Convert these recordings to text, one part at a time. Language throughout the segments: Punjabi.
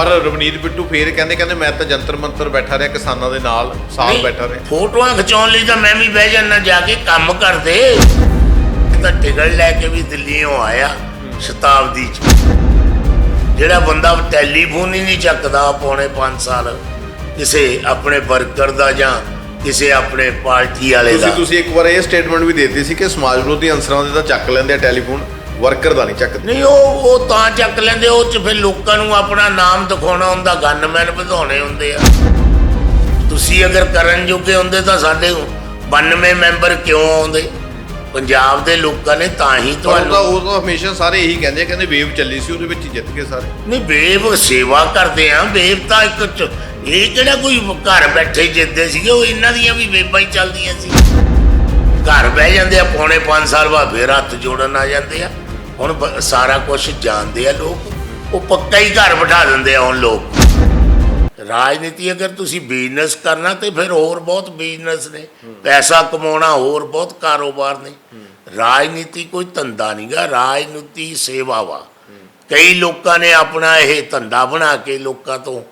ਪਰ ਰਵਨੀਤ ਬਿੱਟੂ ਫੇਰ ਕਹਿੰਦੇ ਕਹਿੰਦੇ ਮੈਂ ਤਾਂ ਜੰਤਰ ਮੰਤਰ ਬੈਠਾ ਰਿਹਾ ਕਿਸਾਨਾਂ ਦੇ ਨਾਲ ਸਾਲ ਨਹੀਂ, ਬੈਠਾ ਰਿਹਾ। ਫੋਟੋਆਂ ਖਿਚਾਉਣ ਲਈ ਤਾਂ ਮੈਂ ਵੀ ਬਹਿ ਜਾਣਾ ਜਾ ਕੇ ਕੰਮ ਕਰਦੇ। ਤਾਂ ਟਿਕਟ ਲੈ ਕੇ ਵੀ ਦਿੱਲੀੋਂ ਆਇਆ ਸ਼ਤਾਬਦੀ ਚ। ਜਿਹੜਾ ਬੰਦਾ ਟੈਲੀਫੋਨ ਹੀ ਨਹੀਂ ਚੱਕਦਾ ਪੌਣੇ 5 ਸਾਲ ਕਿਸੇ ਆਪਣੇ ਵਰਕਰ ਦਾ ਜਾਂ ਕਿਸੇ ਆਪਣੇ ਪਾਰਟੀ ਵਾਲੇ ਦਾ। ਤੁਸੀਂ ਤੁਸੀਂ ਇੱਕ ਵਾਰ ਇਹ ਸਟੇਟਮੈਂਟ ਵੀ ਦੇ ਦਿੱਤੀ ਸੀ ਕਿ ਸਮਾਜ ਵਿਰੋਧੀ ਅੰਸਰਾਂ ਦੇ ਤਾਂ ਚੱਕ ਲੈਂਦੇ ਆ ਟੈਲੀਫੋਨ। ਵਰਕਰ ਦਾ ਨਹੀਂ ਚੱਕਦੇ ਨਹੀਂ ਉਹ ਉਹ ਤਾਂ ਚੱਕ ਲੈਂਦੇ ਉਹ ਚ ਫਿਰ ਲੋਕਾਂ ਨੂੰ ਆਪਣਾ ਨਾਮ ਦਿਖਾਉਣਾ ਹੁੰਦਾ ਗਨਮੈਨ ਵਧਾਉਣੇ ਹੁੰਦੇ ਆ। ਤੁਸੀਂ ਅਗਰ ਕਰਨ ਜੋਗੇ ਹੁੰਦੇ ਤਾਂ ਸਾਡੇ 92 ਮੈਂਬਰ ਕਿਉਂ ਆਉਂਦੇ? ਪੰਜਾਬ ਦੇ ਲੋਕਾਂ ਨੇ ਤਾਂ ਹੀ ਪਰ ਉਹ ਤਾਂ ਤੁਹਾਨੂੰ ਉਹ ਤਾਂ ਹਮੇਸ਼ਾ ਸਾਰੇ ਇਹੀ ਕਹਿੰਦੇ ਆ ਕਹਿੰਦੇ ਵੇਵ ਚੱਲੀ ਸੀ ਉਹਦੇ ਵਿੱਚ ਹੀ ਜਿੱਤ ਗਏ ਸਾਰੇ। ਨਹੀਂ ਵੇਵ ਸੇਵਾ ਕਰਦੇ ਆ। ਵੇਵ ਤਾਂ ਇੱਕ ਚ- ਇਹ ਕਿਹੜਾ ਕੋਈ ਘਰ ਬੈਠੇ ਜਿੱਦੇ ਸੀਗੇ ਉਹ ਇਹਨਾਂ ਦੀਆਂ ਵੀ ਵੇਬਾਂ ਹੀ ਚੱਲਦੀਆਂ ਸੀ। ਘਰ ਬਹਿ ਜਾਂਦੇ ਆ ਪੌਣੇ 5 ਸਾਲ ਬਾਅਦ ਫੇਰ ਹੱਥ ਜੋੜਨ ਆ ਜਾਂਦੇ ਆ। ਹੁਣ ਬ- ਸਾਰਾ ਕੁਝ ਜਾਣਦੇ ਆ ਲੋਕ। ਉਹ ਪੱਕਾ ਹੀ ਘਰ ਬਿਠਾ ਦਿੰਦੇ ਆ ਹੁਣ ਲੋਕ। ਰਾਜਨੀਤੀ ਅਗਰ ਤੁਸੀਂ ਬਿਜ਼ਨਸ ਕਰਨਾ ਤੇ ਫਿਰ ਹੋਰ ਬਹੁਤ ਬਿਜ਼ਨਸ ਨੇ। ਪੈਸਾ ਕਮਾਉਣਾ ਹੋਰ ਬਹੁਤ ਕਾਰੋਬਾਰ ਨੇ। ਰਾਜਨੀਤੀ ਕੋਈ ਧੰਦਾ ਨਹੀਂਗਾ, ਰਾਜਨੀਤੀ ਸੇਵਾ ਵਾ। ਕਈ ਲੋਕਾਂ ਨੇ ਆਪਣਾ ਇਹ ਧੰਦਾ ਬਣਾ ਕੇ ਲੋਕਾਂ ਤੋਂ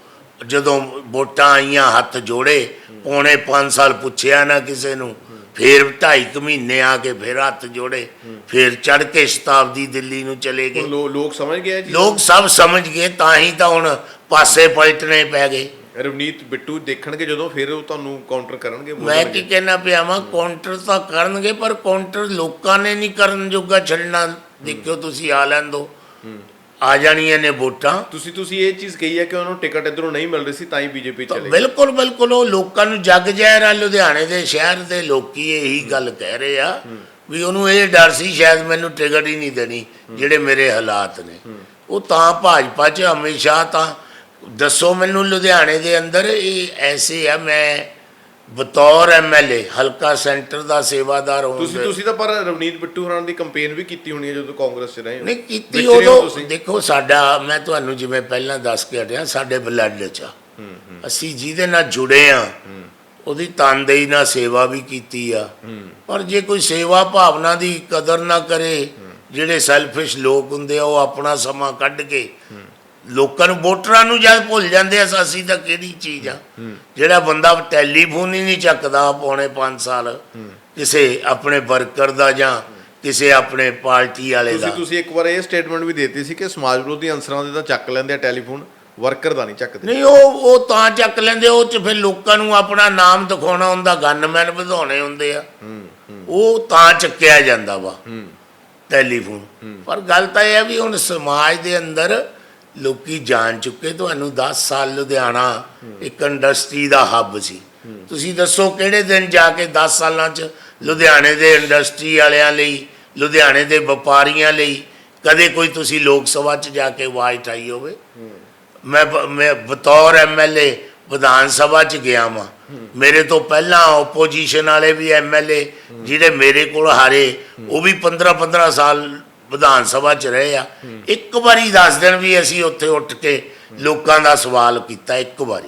ਜਦੋਂ ਵੋਟਾਂ ਆਈਆਂ ਹੱਥ ਜੋੜੇ ਪੌਣੇ 5 ਸਾਲ ਪੁੱਛਿਆ ਨਾ ਕਿਸੇ ਨੂੰ ਫਿਰ 2.5 ਮਹੀਨੇ ਆ ਕੇ ਫਿਰ ਹੱਥ ਜੋੜੇ ਫਿਰ ਚੜ ਕੇ ਸ਼ਤਾਬਦੀ ਦਿੱਲੀ ਨੂੰ ਚਲੇ ਗਏ। ਲੋਕ ਸਮਝ ਗਏ ਜੀ? ਲੋਕ ਸਭ ਸਮਝ ਗਏ ਤਾਂ ਹੀ ਤਾਂ ਹੁਣ ਪਾਸੇ ਪਲਟਣੇ ਪੈ ਗਏ। ਰਵਨੀਤ ਬਿੱਟੂ ਦੇਖਣਗੇ ਜਦੋਂ ਫਿਰ ਉਹ ਤੁਹਾਨੂੰ ਕਾਊਂਟਰ ਕਰਨਗੇ ਮੈਂ। ਕੀ ਕਹਿਣਾ ਪਿਆ ਵਾਂ ਕਾਊਂਟਰ ਤਾਂ ਕਰਨਗੇ ਪਰ ਕਾਊਂਟਰ ਲੋਕਾਂ ਨੇ ਨਹੀਂ ਕਰਨ ਜੋਗਾ ਛੱਡਣਾ। ਦੇਖਿਓ ਤੁਸੀਂ ਆ ਲੈਣ ਦੋ। ਆ ਜਾਣੀਆਂ ਨੇ ਵੋਟਾਂ। ਤੁਸੀਂ ਤੁਸੀਂ ਇਹ ਚੀਜ਼ ਕਹੀ ਹੈ ਕਿ ਉਹਨੂੰ ਟਿਕਟ ਇਧਰੋਂ ਨਹੀਂ ਮਿਲ ਰਹੀ ਸੀ ਤਾਂ ਹੀ ਬੀਜੇਪੀ ਚਲੇ ਬਿਲਕੁਲ ਬਿਲਕੁਲ ਉਹ ਲੋਕਾਂ ਨੂੰ ਜਗ ਜ਼ਹਿਰ ਆ ਲੁਧਿਆਣੇ ਦੇ ਸ਼ਹਿਰ ਦੇ ਲੋਕੀ ਇਹੀ ਗੱਲ ਕਹਿ ਰਹੇ ਆ ਵੀ ਉਹਨੂੰ ਇਹ ਡਰ ਸੀ ਸ਼ਾਇਦ ਮੈਨੂੰ ਟਿਕਟ ਹੀ ਨਹੀਂ ਦੇਣੀ ਜਿਹੜੇ ਮੇਰੇ ਹਾਲਾਤ ਨੇ। ਉਹ ਤਾਂ ਭਾਜਪਾ 'ਚ ਹਮੇਸ਼ਾ ਤਾਂ ਦੱਸੋ ਮੈਨੂੰ ਲੁਧਿਆਣੇ ਦੇ ਅੰਦਰ ਇਹ ਐਸੇ ਆ ਮੈਂ ਬਤੌਰ ਐਮਐਲਏ ਹਲਕਾ ਸੈਂਟਰ ਦਾ ਸੇਵਾਦਾਰ ਤੁਸੀਂ ਹੋਂ ਤੁਸੀਂ ਤਾਂ ਪਰ ਰਵਨੀਤ ਬਿੱਟੂ ਹੋਰਾਂ ਦੀ ਕੰਪੇਨ ਵੀ ਕੀਤੀ ਹੋਣੀ ਹੈ ਜਦੋਂ ਕਾਂਗਰਸ 'ਚ ਰਹੇ ਹੋ। ਨਹੀਂ ਕੀਤੀ ਵਿੱਚ ਰਹੇ ਹੋ ਉਦੋਂ ਤੁਸੀਂ। ਦੇਖੋ ਸਾਡਾ ਮੈਂ ਤੁਹਾਨੂੰ ਜਿਵੇਂ ਪਹਿਲਾਂ ਦੱਸ ਕੇ ਹਟਿਆ ਸਾਡੇ ਬਲੱਡ 'ਚ ਆ। ਅਸੀਂ ਜਿਹਦੇ ਨਾਲ ਜੁੜੇ ਆ ਉਹਦੀ ਤਨਦੇਹੀ ਨਾਲ ਸੇਵਾ ਵੀ ਕੀਤੀ ਆ। ਪਰ ਜੇ ਕੋਈ ਸੇਵਾ ਭਾਵਨਾ ਦੀ ਕਦਰ ਨਾ ਕਰੇ ਜਿਹੜੇ ਸੈਲਫਿਸ਼ ਲੋਕ ਹੁੰਦੇ ਆ ਉਹ ਆਪਣਾ ਸਮਾਂ ਕੱਢ ਕੇ ਲੋਕਾਂ ਨੂੰ ਵੋਟਰਾਂ ਨੂੰ ਜਦ ਭੁੱਲ ਜਾਂਦੇ ਆ ਅਸੀਂ ਤਾਂ ਕਿਹੜੀ ਚੀਜ਼ ਆ? ਜਿਹੜਾ ਬੰਦਾ ਟੈਲੀਫੋਨ ਹੀ ਨਹੀਂ ਚੱਕਦਾ ਪੌਣੇ 5 ਸਾਲ ਕਿਸੇ ਆਪਣੇ ਵਰਕਰ ਦਾ ਜਾਂ ਕਿਸੇ ਆਪਣੇ ਪਾਰਟੀ ਵਾਲੇ ਦਾ। ਤੁਸੀਂ ਤੁਸੀਂ ਇੱਕ ਵਾਰ ਇਹ ਸਟੇਟਮੈਂਟ ਵੀ ਦਿੱਤੀ ਸੀ ਕਿ ਸਮਾਜ ਵਿਰੋਧੀ ਅੰਸਰਾਂ ਦੇ ਤਾਂ ਚੱਕ ਲੈਂਦੇ ਆ ਟੈਲੀਫੋਨ ਵਰਕਰ ਦਾ ਨਹੀਂ ਚੱਕਦੇ। ਨਹੀਂ ਉਹ ਉਹ ਤਾਂ ਚੱਕ ਲੈਂਦੇ ਉਹ ਚ ਫਿਰ ਲੋਕਾਂ ਨੂੰ ਆਪਣਾ ਨਾਮ ਦਿਖਾਉਣਾ ਹੁੰਦਾ ਗਨਮੈਨ ਵਧਾਉਣੇ ਹੁੰਦੇ ਆ। ਉਹ ਤਾਂ ਚੱਕਿਆ ਜਾਂਦਾ ਵਾ ਟੈਲੀਫੋਨ। ਪਰ ਗੱਲ ਤਾਂ ਇਹ ਆ ਵੀ ਹੁਣ ਸਮਾਜ ਦੇ ਅੰਦਰ ਲੋਕੀ ਜਾਣ ਚੁੱਕੇ, ਤੁਹਾਨੂੰ 10 ਸਾਲ ਲੁਧਿਆਣਾ ਇੱਕ ਇੰਡਸਟਰੀ ਦਾ ਹੱਬ ਸੀ। ਤੁਸੀਂ ਦੱਸੋ ਕਿਹੜੇ ਦਿਨ ਜਾ ਕੇ 10 ਸਾਲਾਂ ਚ ਲੁਧਿਆਣੇ ਦੇ ਇੰਡਸਟਰੀ ਵਾਲਿਆਂ ਲਈ, ਲੁਧਿਆਣੇ ਦੇ ਵਪਾਰੀਆਂ ਲਈ, ਕਦੇ ਕੋਈ ਤੁਸੀਂ ਲੋਕ ਸਭਾ ਚ ਜਾ ਕੇ ਆਵਾਜ਼ ਉਠਾਈ ਹੋਵੇ? ਮੈਂ ਬ- ਮੈਂ ਬਤੌਰ ਐਮਐਲਏ ਵਿਧਾਨ ਸਭਾ ਚ ਗਿਆ ਵਾਂ। ਮੇਰੇ ਤੋਂ ਪਹਿਲਾਂ ਆਪੋਜੀਸ਼ਨ ਵਾਲੇ ਵੀ ਐਮਐਲਏ ਜਿਹੜੇ ਮੇਰੇ ਕੋਲ ਹਾਰੇ, ਉਹ ਵੀ 15 15 ਸਾਲ ਵਿਧਾਨ ਸਭਾ ਚ ਰਹੇ ਆ। ਇੱਕ ਵਾਰੀ ਦੱਸ ਦੇਣ ਵੀ ਅਸੀਂ ਉੱਥੇ ਉੱਠ ਕੇ ਲੋਕਾਂ ਦਾ ਸਵਾਲ ਕੀਤਾ, ਇੱਕ ਵਾਰੀ।